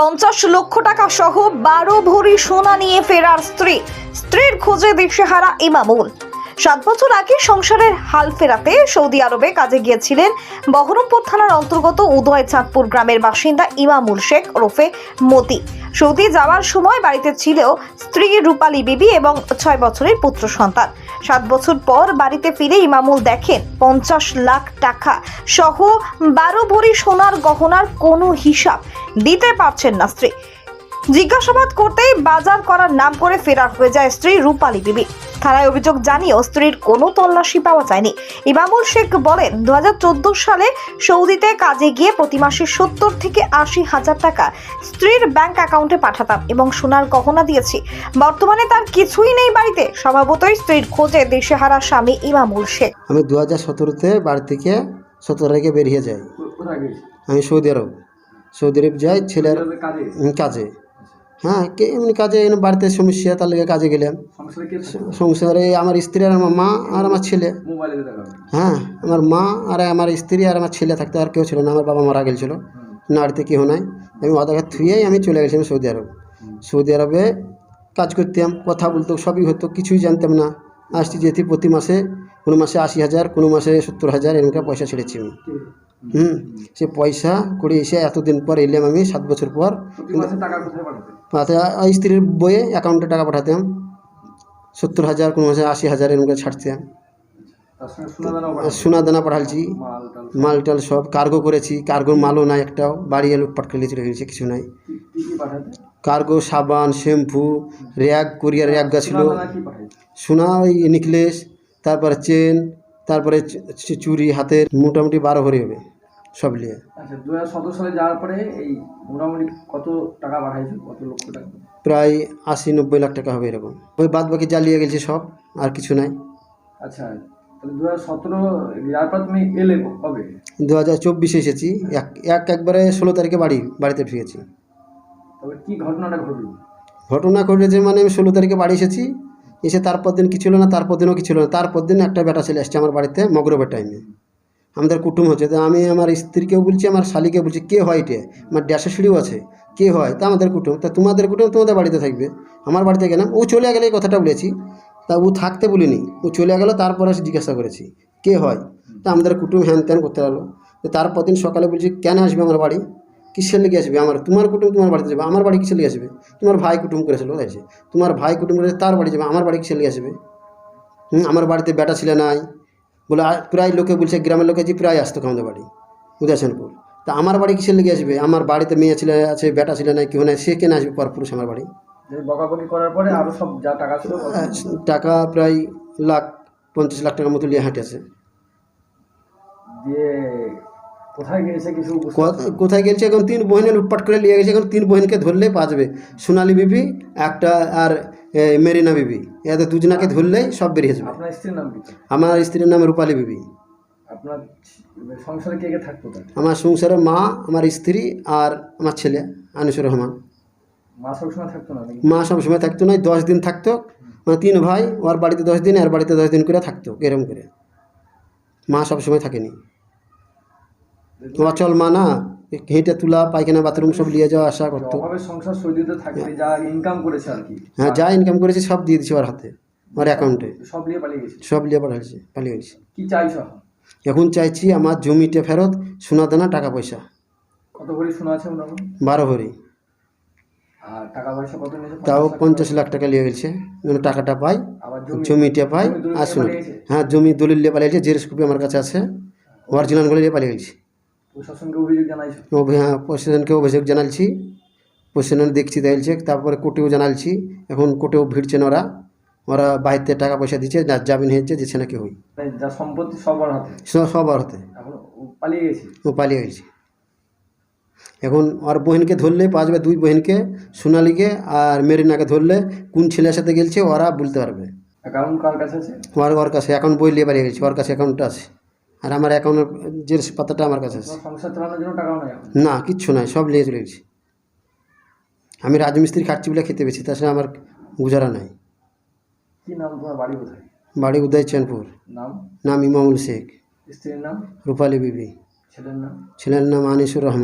পঞ্চাশ লক্ষ টাকা সহ বারো ভরি সোনা নিয়ে ফেরার স্ত্রী। স্ত্রীর খোঁজে দিশেহারা ইমামুল। সাত বছর আগে সংসারের হাল ফেরাতে সৌদি আরবে কাজে গিয়েছিলেন বহরমপুর থানার অন্তর্গত উদয় চাঁদপুর গ্রামের বাসিন্দা ইমামুল শেখ ওরফে মতি। সৌদি যাওয়ার সময় বাড়িতে ছিল স্ত্রী রূপালী বিবি এবং ছয় বছরের পুত্র সন্তান। সাত বছর পর বাড়িতে ফিরে ইমামুল দেখেন পঞ্চাশ লাখ টাকা সহ বারো ভরি সোনার গহনার কোনো হিসাব দিতে পারছেন না স্ত্রী। জিজ্ঞাসাবাদ করতেই বাজার করার নাম করে ফেরার হয়ে যায় স্ত্রী রূপালী বিবি। থানায় অভিযোগ জানিয়েও স্ত্রীর কোনো তল্লাশি পাওয়া যায়নি। ইমামুল শেখ বলেন দু হাজার চোদ্দ সালে সৌদিতে কাজে গিয়ে প্রতি মাসে সত্তর থেকে আশি হাজার টাকা স্ত্রীর ব্যাংক অ্যাকাউন্টে পাঠাতাম এবং সোনার গহনা দিয়েছি। বর্তমানে তার কিছুই নেই বাড়িতে। স্বভাবতই স্ত্রীর খোঁজে দেশেহারা স্বামী ইমামুল শেখ। আমি দু হাজার সতেরোতে বাড়ি থেকে সতেরো তারিখে বেরিয়ে যাই। আমি সৌদি আরব। সৌদি আরব যাই ছেলের কাজে। হ্যাঁ কে এমনি কাজে এমনি বাড়িতে সমস্যা তার লেগে কাজে গেলাম। সংসারে? আমার স্ত্রী আর আমার মা আর আমার ছেলে। হ্যাঁ আমার মা আর আমার স্ত্রী আর আমার ছেলে থাকতে আর কেউ ছিল না আমার বাবা মারা গেছিল। নাড়িতে কেউ নাই। আমি ওদেরকে থুয়েই আমি চলে গেছিলাম সৌদি আরব। সৌদি আরবে কাজ করতাম কথা বলতো সবই হতো কিছুই জানতাম না। আসছি যেতে প্রতি মাসে কোনো মাসে আশি হাজার কোনো মাসে সত্তর হাজার এরকম পয়সা ছেড়েছি আমি। হুম সে পয়সা করে এসে এতদিন পর এলাম আমি সাত বছর পর। স্ত্রীর বইয়ে অ্যাকাউন্টে টাকা পাঠাতাম। সত্তর হাজার কোনো মাসে আশি হাজার এরকম ছাড়তাম। সোনা দানা পাঠালছি। মাল টাল সব। কার্গো করেছি। কার্গোর মালও নাই একটাও বাড়ি এলো পাট খেলে চলে গেছে কিছু নাই। কার্গো সাবান শ্যাম্পু র্যাগ কোরিয়ার র্যাগ ছিল সোনা ওই নেকলেস তারপরে চেন তারপরে চুরি হাতের মোটামুটি বারো ভরি হবে সব নিয়ে। আচ্ছা দু হাজার সতেরো সালে যাওয়ার পরে এই মোটামুটি কত টাকা কত লক্ষ টাকা? প্রায় আশি নব্বই লাখ টাকা হবে এরকম। ওই বাদ বাকি জ্বালিয়ে গেছে সব আর কিছু নাই। আচ্ছা দু হাজার সতেরো যাওয়ার পর তুমি এলে কবে? দু হাজার চব্বিশে এসেছি এক এক একবারে ষোলো তারিখে বাড়ি বাড়িতে ফিরেছি। তবে কি ঘটনাটা ঘটলো? ঘটনা ঘটেছে মানে আমি ষোলো তারিখে বাড়ি এসেছি এসে তারপর দিন কিছু হলো না, তারপর দিনও কিছু হলো না, তারপর দিন একটা বেটা ছেলে এসছে আমার বাড়িতে মগরবের টাইমে আমাদের কুটুম হচ্ছে, তো আমি আমার স্ত্রীকেও বলছি, আমার শালিকে বলছি, কে হয় এটা? আমার ড্যাসের সিঁড়িও আছে, কে হয়? তা আমাদের কুটুম, তা তোমাদের কুটুম তোমাদের বাড়িতে থাকবে। আমার বাড়িতে গেলাম, ও চলে গেলে এই কথাটা বলেছি, তা ও থাকতে বলিনি, ও চলে গেল, তারপরে জিজ্ঞাসা করেছি, কে হয়? তা আমাদের কুটুম হ্যান ত্যান করতে লাগল। তো তারপর দিন সকালে বলছি, কেন আসবে আমার বাড়ি? কিসের লেগে আসবে? আমার তোমার কুটুম তোমার বাড়িতে যাবে আমার বাড়ি কিসের লেগে আসবে? তোমার ভাই কুটুম করেছিল বলেছে। তোমার ভাই কুটুম করেছে তার বাড়ি যাবে আমার বাড়ি কিসের লেগে আসবে? হুম আমার বাড়িতে বেটা ছেলে নাই। বলে প্রায় লোকে বলছে গ্রামের লোকে যে প্রায় আসতো আমাদের বাড়ি উদাসনপুর তা আমার বাড়ি কিসের লেগে আসবে? আমার বাড়িতে মেয়ে ছেলে আছে বেটা ছেলে নাই কেউ নাই সে কেন আসবে পরপুরুষ আমার বাড়ি? বকাবকি করার পরে আরও সব যা টাকা ছিল টাকা প্রায় লাখ পঞ্চাশ লাখ টাকার মতো নিয়ে হাঁটেছে। দিয়ে কোথায় গেছে এখন তিন বহিনে লুটপাট করে নিয়ে গেছে। এখন তিন বহিনকে পাওয়া যাবে সোনালি বিবি একটা আর মেরিনা বিবি। এদের দুজনাকে ধরলেই সব বেরিয়ে যাবে। আমার স্ত্রীর নাম রূপালী বিবি। আপনার সংসারে কে কে থাকতো আমার সংসারে মা আমার স্ত্রী আর আমার ছেলে আনিসুর রহমান। মা সবসময় থাকতো না মা সব সময় থাকতো না দশ দিন থাকতো। মানে তিন ভাই ওর বাড়িতে দশ দিন আর বাড়িতে দশ দিন করে থাকতো এরম করে। মা সব সময় থাকেনি অচল মা না? হেঁটে তুলা পায়খানা বাথরুম সব নিয়ে যাওয়া আসা করতো। সংসার সৌদিতে থাকতে যা ইনকাম করেছে আর কি। হ্যাঁ যা ইনকাম করেছে সব দিয়ে দিচ্ছে ওর হাতে ওর অ্যাকাউন্টে সব নিয়ে পালিয়ে গেছে? সব নিয়ে পাঠাচ্ছে পালিয়ে গেছে। কি চাইছো এখন? চাইছি আমার জমিটা ফেরত সোনা দানা টাকা পয়সা। কত ভরি শোনা আছে বারো ভরি। আর টাকা পয়সা কত তাও পঞ্চাশ লাখ টাকা। নিয়ে গেছে। যেন টাকাটা পাই জমিটা পাই আর পালিয়ে গেছে? হ্যাঁ জমি দলিল নিয়ে পালিয়েছে জেরক্স কপি আমার কাছে আছে অরিজিনালগুলো নিয়ে পালিয়ে গেছি। প্রশাসনকে অভিযোগ জানাইছো? হ্যাঁ প্রশাসনকে অভিযোগ জানালছি প্রশাসন দেখছি দেখছে তারপরে কোর্টেও জানালছি এখন কোর্টেও ভিড়ছেন ওরা। ওরা বাড়িতে টাকা পয়সা দিচ্ছে না জামিন হয়েছে দিচ্ছে নাকি হই যা সম্পত্তি সব ওর হাতে? সব সব আর হতে। ও পালিয়ে গেছে? ও পালিয়ে গেছে। এখন ওর বহিনকে ধরলে যাবে দুই বহিনকে সোনালিকে আর মেরিনাকে ধরলে কোন ছেলের সাথে গেছে ওরা বলতে পারবে। অ্যাকাউন্ট কার কাছে আছে? ওর ওর কাছে অ্যাকাউন্ট বই নিয়ে পালিয়ে গেছে ওর কাছে অ্যাকাউন্টটা আছে। আর আমার অ্যাকাউন্টের যে পাতাটা আমার কাছে আছে। না কিচ্ছু নাই সব নিয়ে চলে গেছি। আমি রাজমিস্ত্রি খাচ্ছি বলে খেতে পেয়েছি তাছাড়া আমার গুজারা নাই। কি নাম তোমার? বাড়ি কোথায়? বাড়ি উদয় চ্যানপুর নাম? নাম ইমামুল শেখ। স্ত্রীর নাম? রূপালী বিবি। ছেলের নাম? ছেলের নাম আনিসুর রহমান।